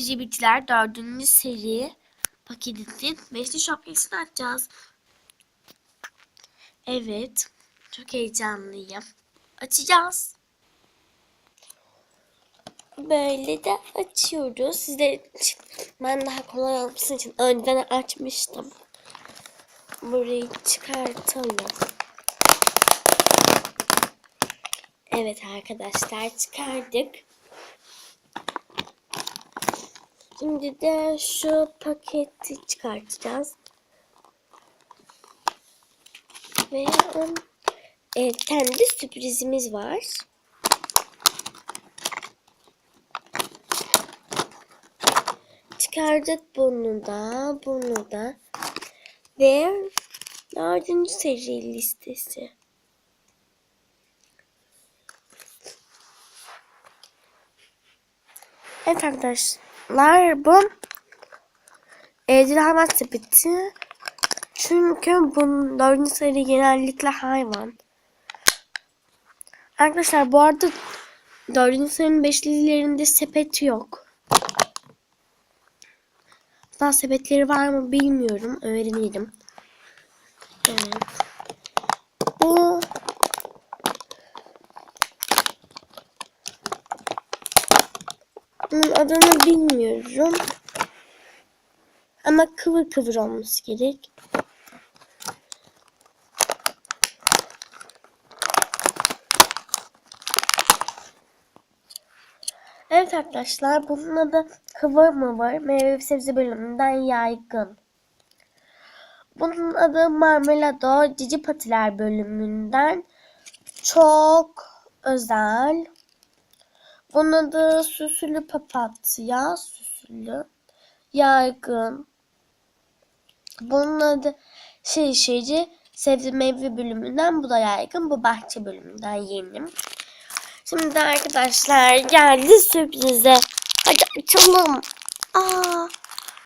Cici Bitler 4. seri paketinin 5'li şapkasını açacağız. Evet. Çok heyecanlıyım. Açacağız. Böyle de açıyoruz. Sizler için ben daha kolay olması için önceden açmıştım. Burayı çıkartalım. Evet arkadaşlar çıkardık. Şimdi de şu paketi çıkartacağız. Ve um, evet, kendi sürprizimiz var. Çıkardık bunu da, bunu da. Ve dördüncü seri listesi. Evet arkadaşlar bu Ejderha sepeti. Çünkü bunun dördüncü seri genellikle hayvan. Arkadaşlar bu arada dördüncü serinin beşlilerinde sepet yok. Daha sepetleri var mı bilmiyorum. Öğrenirim. Evet. Bu Bunun adını bilmiyorum. Ama kıvır kıvır olması gerek. Evet arkadaşlar bunun adı kıvır mı var? Meyve ve sebze bölümünden yaygın. Bunun adı marmelado cici patiler bölümünden çok özel. Bunun adı süsülü papatya. Süsülü. Yaygın. Bunun adı şey şeyci sebze meyve bölümünden bu da yaygın. Bu bahçe bölümünden yeni. Şimdi arkadaşlar geldi sürprize. Hadi açalım. Aa,